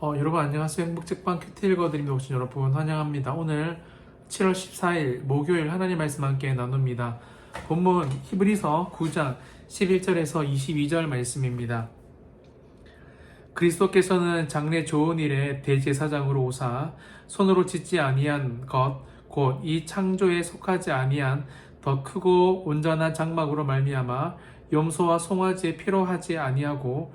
어, 여러분 안녕하세요. 행복책방 큐티 읽어드립니다. 오신 여러분 환영합니다. 오늘 7월 14일 목요일 하나님 말씀 함께 나눕니다. 본문 히브리서 9장 11절에서 22절 말씀입니다. 그리스도께서는 장래 좋은 일에 대제사장으로 오사 손으로 짓지 아니한 것 곧 이 창조에 속하지 아니한 더 크고 온전한 장막으로 말미암아 염소와 송아지의 피로 하지 아니하고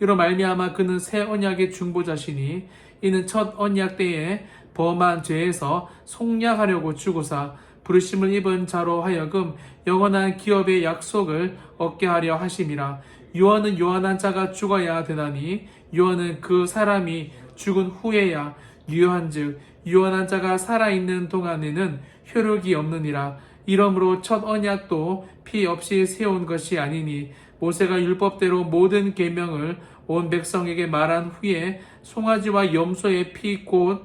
이로 말미암아 그는 새 언약의 중보자시니 이는 첫 언약 때에 범한 죄에서 속량하려고 주고사 부르심을 입은 자로 하여금 영원한 기업의 약속을 얻게 하려 하심이라. 유언은 요한한 자가 죽어야 되나니 유언은 그 사람이 죽은 후에야 유효한즉 유언한 자가 살아있는 동안에는 효력이 없느니라. 이러므로 첫 언약도 피 없이 세운 것이 아니니 모세가 율법대로 모든 계명을 온 백성에게 말한 후에 송아지와 염소의 피 곧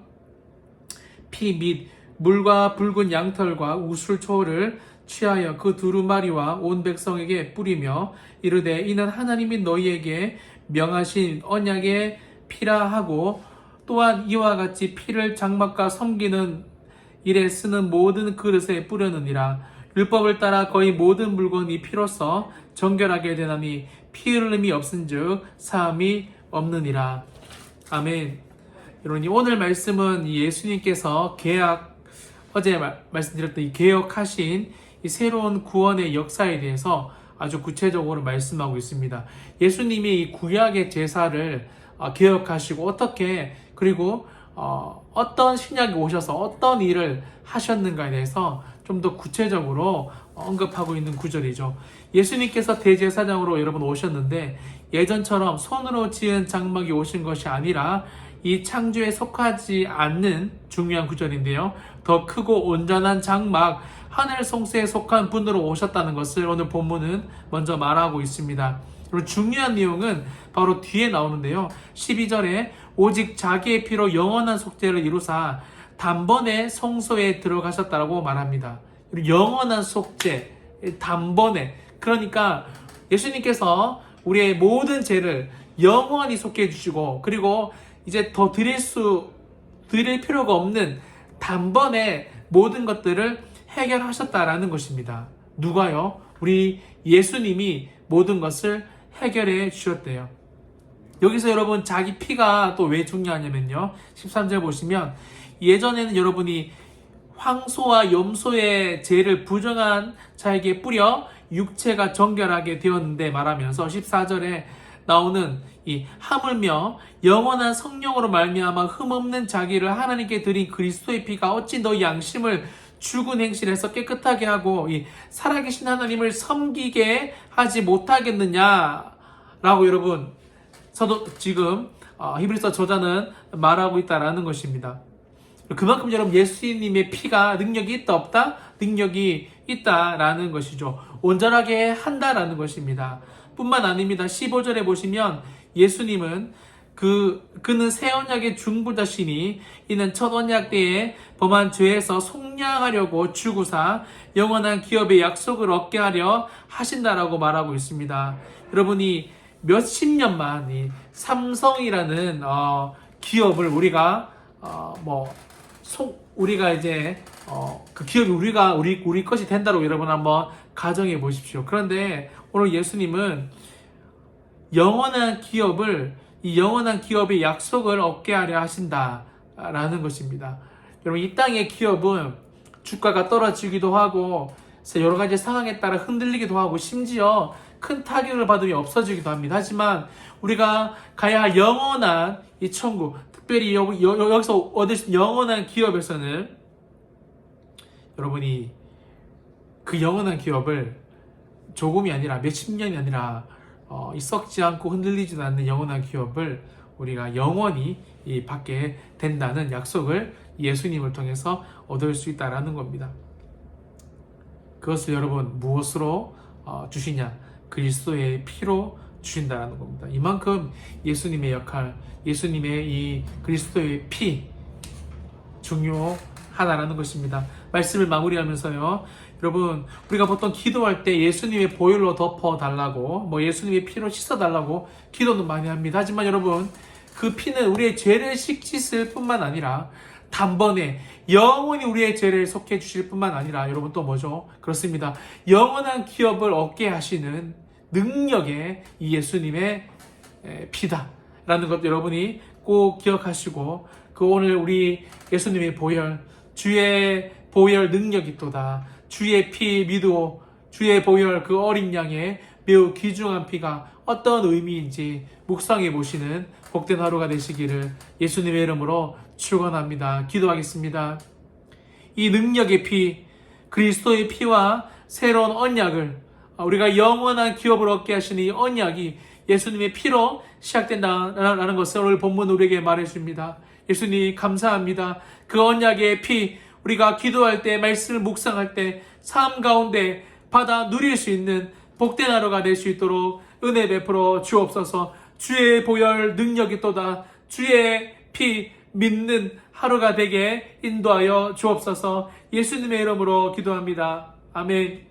피 및 물과 붉은 양털과 우술초를 취하여 그 두루마리와 온 백성에게 뿌리며 이르되 이는 하나님이 너희에게 명하신 언약의 피라 하고 또한 이와 같이 피를 장막과 섬기는 일에 쓰는 모든 그릇에 뿌려느니라 율법을 따라 거의 모든 물건이 피로써 정결하게 되나니 피 흘림이 없은즉 사함이 없느니라 아멘 여러분 오늘 말씀은 예수님께서 계약 어제 말, 말씀드렸던 이 개혁하신 이 새로운 구원의 역사에 대해서 아주 구체적으로 말씀하고 있습니다. 예수님이 이 구약의 제사를 어, 개혁하시고 어떻게 그리고 어, 어떤 신약에 오셔서 어떤 일을 하셨는가에 대해서 좀 더 구체적으로 언급하고 있는 구절이죠. 예수님께서 대제사장으로 여러분 오셨는데 예전처럼 손으로 지은 장막이 오신 것이 아니라 이 창조에 속하지 않는 중요한 구절인데요. 더 크고 온전한 장막, 하늘 성소에 속한 분으로 오셨다는 것을 오늘 본문은 먼저 말하고 있습니다. 그리고 중요한 내용은 바로 뒤에 나오는데요. 12절에 오직 자기의 피로 영원한 속죄를 이루사 단번에 성소에 들어가셨다고 말합니다. 영원한 속죄, 단번에. 그러니까 예수님께서 우리의 모든 죄를 영원히 속해 주시고 그리고 이제 더 드릴 수 드릴 필요가 없는 단번에 모든 것들을 해결하셨다라는 것입니다. 누가요? 우리 예수님이 모든 것을 해결해 주셨대요. 여기서 여러분 자기 피가 또 왜 중요하냐면요. 13절 보시면 예전에는 여러분이 황소와 염소의 죄를 부정한 자에게 뿌려 육체가 정결하게 되었는데 말하면서 14절에 나오는 이 하물며 영원한 성령으로 말미암아 흠없는 자기를 하나님께 드린 그리스도의 피가 어찌 너 양심을 죽은 행실에서 깨끗하게 하고 이 살아계신 하나님을 섬기게 하지 못하겠느냐라고 여러분 서도 지금 어, 히브리서 저자는 말하고 있다라는 것입니다. 그만큼 여러분 예수님의 피가 능력이 있다 없다? 능력이 있다라는 것이죠. 온전하게 한다라는 것입니다. 뿐만 아닙니다. 15절에 보시면 예수님은 그 그는 새 언약의 중보자시니 이는 첫 언약 때에 범한 죄에서 속량하려고 주구사 영원한 기업의 약속을 얻게 하려 하신다라고 말하고 있습니다. 여러분이 몇십 년만 이 삼성이라는 어, 기업을 우리가 어, 뭐 속, 우리가 이제 어, 그 기업이 우리가 우리 우리 것이 된다고 여러분 한번 가정해 보십시오. 그런데 오늘 예수님은 영원한 기업을 이 영원한 기업의 약속을 얻게 하려 하신다라는 것입니다. 여러분 이 땅의 기업은 주가가 떨어지기도 하고 여러 가지 상황에 따라 흔들리기도 하고 심지어 큰 타격을 받으면 없어지기도 합니다. 하지만 우리가 가야 할 영원한 이 천국, 특별히 여기서 얻을 수 영원한 기업에서는 여러분이 그 영원한 기업을 조금이 아니라 몇십 년이 아니라 어, 이 썩지 않고 흔들리지도 않는 영원한 기업을 우리가 영원히 이 받게 된다는 약속을 예수님을 통해서 얻을 수 있다라는 겁니다. 그것을 여러분 무엇으로 어, 주시냐? 그리스도의 피로 주신다라는 겁니다. 이만큼 예수님의 역할, 예수님의 이 그리스도의 피 중요하다라는 것입니다. 말씀을 마무리하면서요. 여러분, 우리가 보통 기도할 때 예수님의 보혈로 덮어 달라고, 뭐 예수님의 피로 씻어 달라고 기도는 많이 합니다. 하지만 여러분, 그 피는 우리의 죄를 씻을 뿐만 아니라 단번에 영원히 우리의 죄를 속해 주실 뿐만 아니라 여러분 또 뭐죠? 그렇습니다. 영원한 기업을 얻게 하시는 능력의 이 예수님의 에, 피다라는 것 여러분이 꼭 기억하시고 그 오늘 우리 예수님의 보혈 주의 보혈 능력이 또다 주의 피 믿고 주의 보혈 그 어린 양의 매우 귀중한 피가 어떤 의미인지 묵상해 보시는 복된 하루가 되시기를 예수님의 이름으로 축원합니다. 기도하겠습니다. 이 능력의 피, 그리스도의 피와 새로운 언약을 우리가 영원한 기업을 얻게 하시는 이 언약이 예수님의 피로 시작된다라는 것을 오늘 본문 우리에게 말해 줍니다. 예수님 감사합니다. 그 언약의 피, 우리가 기도할 때, 말씀을 묵상할 때, 삶 가운데 받아 누릴 수 있는 복된 하루가 될 수 있도록 은혜 베풀어 주옵소서 주의 보혈 능력이 또다 주의 피 믿는 하루가 되게 인도하여 주옵소서 예수님의 이름으로 기도합니다. 아멘.